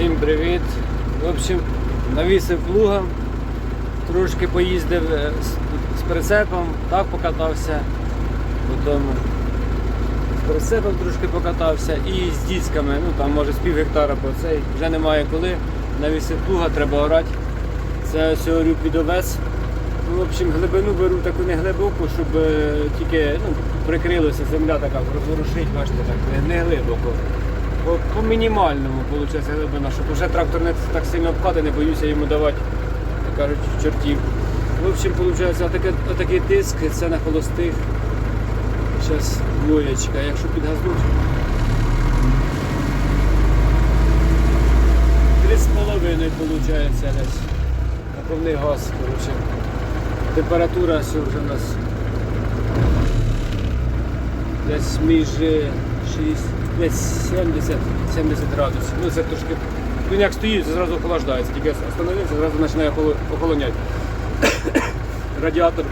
Всім привіт. В общем, навісив плугом, трошки поїздив е, з, прицепом, так покатався. Потім з прицепом трошки покатався і з дітками, ну там може з пів гектара по цей. Вже немає коли. Навісив плуга, треба орати. Це ось орю під. Ну, в общем, глибину беру таку не глибоку, щоб е, тільки ну, прикрилася земля така, розворушить, бачите, так, не глибоко. По, по мінімальному виходить глибина, щоб вже трактор не так сильно обкати, не боюся йому давати, як кажуть, чортів. В общем, виходить, отаке, отакий тиск, це на холостих. Зараз двоєчка, якщо підгазнуть. Три з половиною виходить десь. На повний газ, коротше. Температура вже у нас десь між 6, десь 70, 70 градусів. Ну це трошки. Він як стоїть, це зразу охолоджується. Тільки остановився, зразу починає охоло- охолоняти. Радіатор,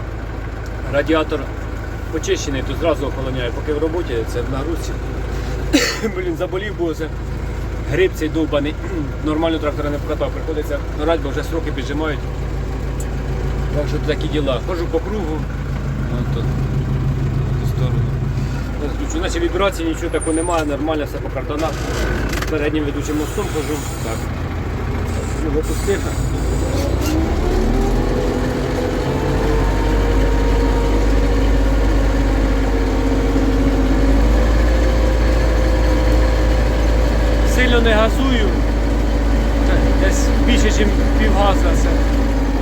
радіатор почищений, то зразу охолоняє. Поки в роботі це в нагрузці. Блін, заболів, бо це гриб цей довбаний. Нормально трактора не покатав. Приходиться орати, бо вже сроки піджимають. Так що такі діла. Хожу по кругу. От тут. В ту сторону. Наче вібрації нічого такого немає, нормально все по картонах. Переднім ведучим мостом хожу. Так. Ну. Сильно не газую. Десь більше, ніж півгаза це.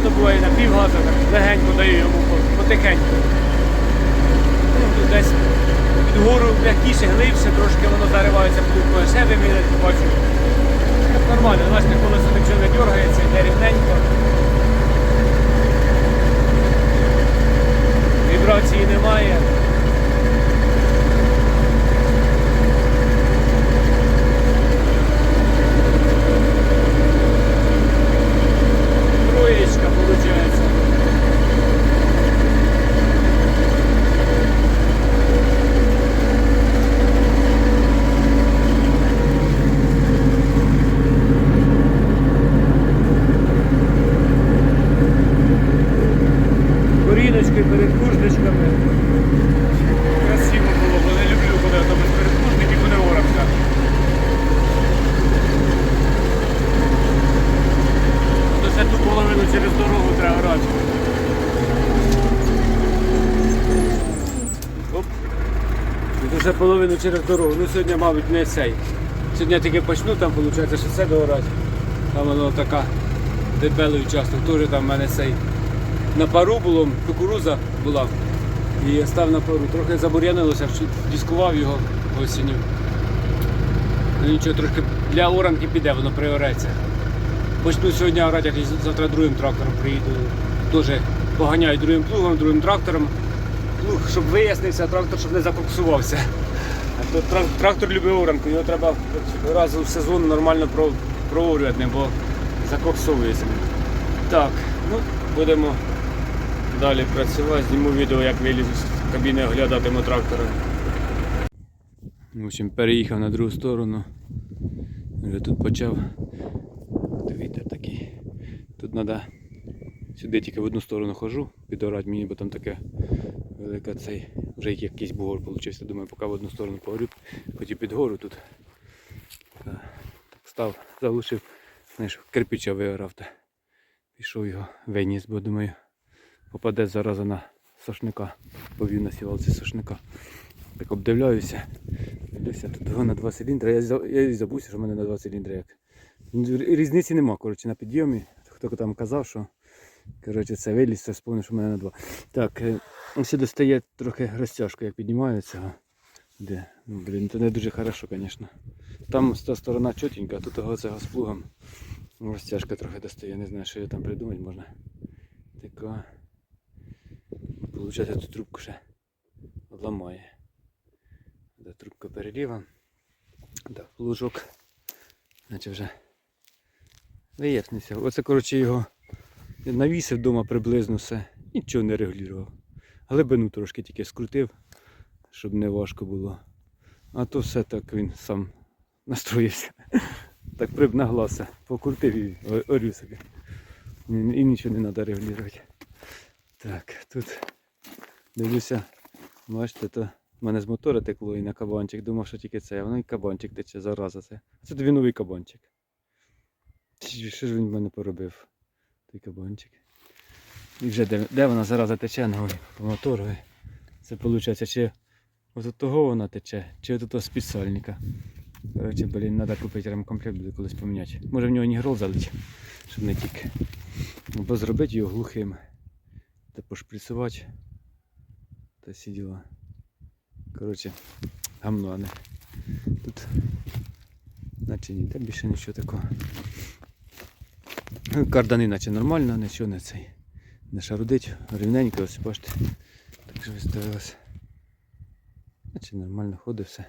То буває на півгаза, так легенько даю йому потихеньку. Ну, тут гору м'якіше, глибше, трошки воно заривається плуткою, ще виміряти бачу. Нормально, бачите, колесо нічого не дергається, йде рівненько. Вібрації немає. Троєчка виходить. Коріночки перед курточками. Красиво було, бо не люблю, коли там без передкуртників і не орався. То ще ту половину через дорогу треба орати. Оп. То ще половину через дорогу. Ну сьогодні, мабуть, не цей. Сьогодні я тільки почну, там виходить, що це доорати. Там воно така дебелий участок. Теж там в мене цей на пару було, кукуруза була. І я став на пару. Трохи забур'янилося, дискував його осінню. Ну нічого, трошки для оранки піде, воно приореться. Почну сьогодні орати, як завтра другим трактором приїду. Теж поганяю другим плугом, другим трактором. Плуг, щоб вияснився, трактор, щоб не закоксувався. А то трактор любить оранку, його треба раз у сезон нормально про- проорювати, бо закоксовується. Так, ну будемо далі працювати. Зніму відео, як вилізу з кабіни, оглядатиму трактора. В общем, переїхав на другу сторону. Вже тут почав. Вітер такий. Тут треба сюди тільки в одну сторону хожу, підорати мені, бо там таке велике цей, вже якийсь бугор вийшов. Думаю, поки в одну сторону погорю, хотів під гору тут. Так став, залишив, знаєш, кирпича виорав та пішов його виніс, бо думаю, попаде зараза на сошника, повів на сівалці сошника. Так обдивляюся. Дивлюся, тут на два циліндри. Я, я забувся, що в мене на два циліндри як. Різниці нема, коротше, на підйомі. Хто там казав, що коротше, це виліз, це сповнив, що мене на два. Так, е, ось сюди стає трохи розтяжка, як піднімається. Де? Ну, блін, це не дуже хорошо, звісно. Там з та сторона чотенька, а тут того це з плугом. Розтяжка трохи достає, не знаю, що я там придумати можна. Така. Получається, тут трубку ще ламає. Де трубка переліва. Так, лужок. Наче вже вияснився. Оце, коротше, його навісив вдома приблизно все. Нічого не регулював. Глибину трошки тільки скрутив, щоб не важко було. А то все так він сам настроївся. Так приб покрутив і орю собі. І, нічого не треба регулювати. Так, тут дивлюся, бачите, то в мене з мотора текло і на кабанчик. Думав, що тільки це, а воно і кабанчик тече, зараза це. Це тобі новий кабанчик. Що ж він в мене поробив? Той кабанчик. І вже де, де вона зараза тече по мотору. Це виходить, чи от того вона тече, чи от того спеціальника. Коротше, блін, треба купити ремкомплект, буде колись поміняти. Може в нього нігрол залить, щоб не тік. Або зробити його глухим. Та пошприцювати. Та всі діла. Коротше, гамно, а не. Тут наче ніде більше нічого такого. Кардани наче нормально, нічого не цей. Не шарудить, рівненько, ось бачите. Так що виставилось. Наче нормально ходить все.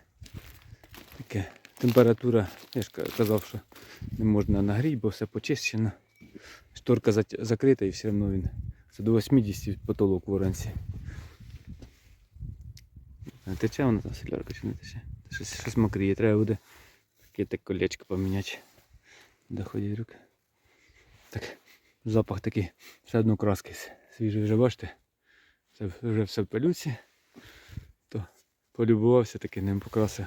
Таке. Температура, я ж казав, що не можна нагріти, бо все почищено. Шторка закрита і все одно він. Це до 80 потолок вранці. Тече вона там солярка чи не тече? Щось, щось мокріє, треба буде таке так колечко поміняти. Доходять руки. Так, запах такий, все одно краски с- свіжий вже бачите. Це вже все в пилюці. То полюбувався таки ним покрасив.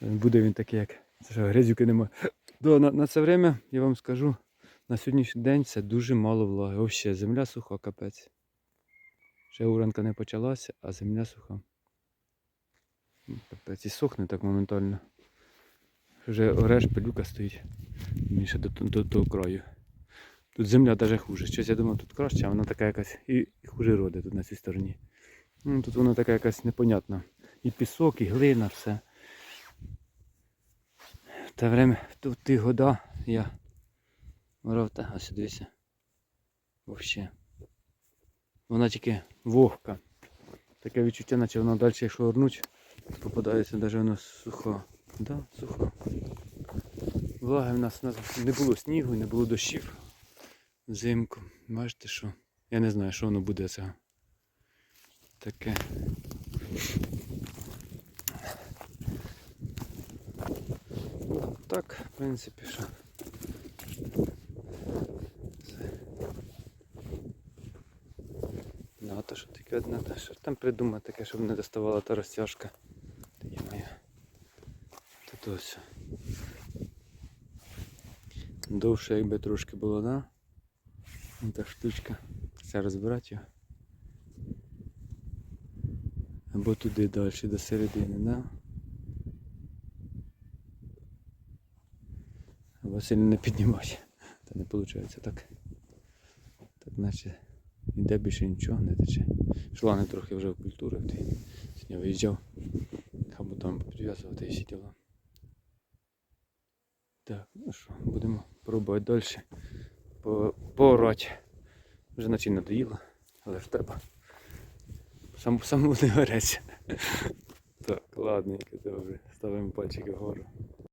Буде він такий, як. Це що, грязюки немає. Да, на, на це время я вам скажу, на сьогоднішній день це дуже мало влаги. Взагалі, земля суха, капець. Ще уранка не почалася, а земля суха. Ну, Капець і сохне так моментально. Вже ореш, пилюка стоїть. Більше до, до, до того краю. Тут земля навіть хуже. Щось я думав тут краще, а вона така якась і, хуже роде тут на цій стороні. Ну, тут вона така якась непонятна. І пісок, і глина, все. Те время, в ті года я орав та, ось дивися. Вообще. Вона тільки вогка. Таке відчуття, наче вона далі, якщо орнуть, попадається навіть вона суха. Да, суха. Влаги в нас не було снігу, не було дощів взимку. Бачите що? Я не знаю, що воно буде це. Таке. Ну, Так, в принципі, що. Ну, то що таке одне, та що там придумати таке, щоб не доставала та розтяжка. Тоді моя. Тут ось. Довше якби трошки було, да? Ну, та штучка. Це розбирати його. Або туди далі до середини, да? Або сильно не піднімати. Та не виходить так. Так наче ніде більше нічого не тече. Шланги трохи вже в культурі. Сьогодні виїжджав. Або там підв'язувати і всі діла. Так, ну що, будемо пробувати далі. По, поорати. Вже наче надоїло, але ж треба. Сам, сам не гореться. Так, ладненько, добре. Ставимо пальчики вгору.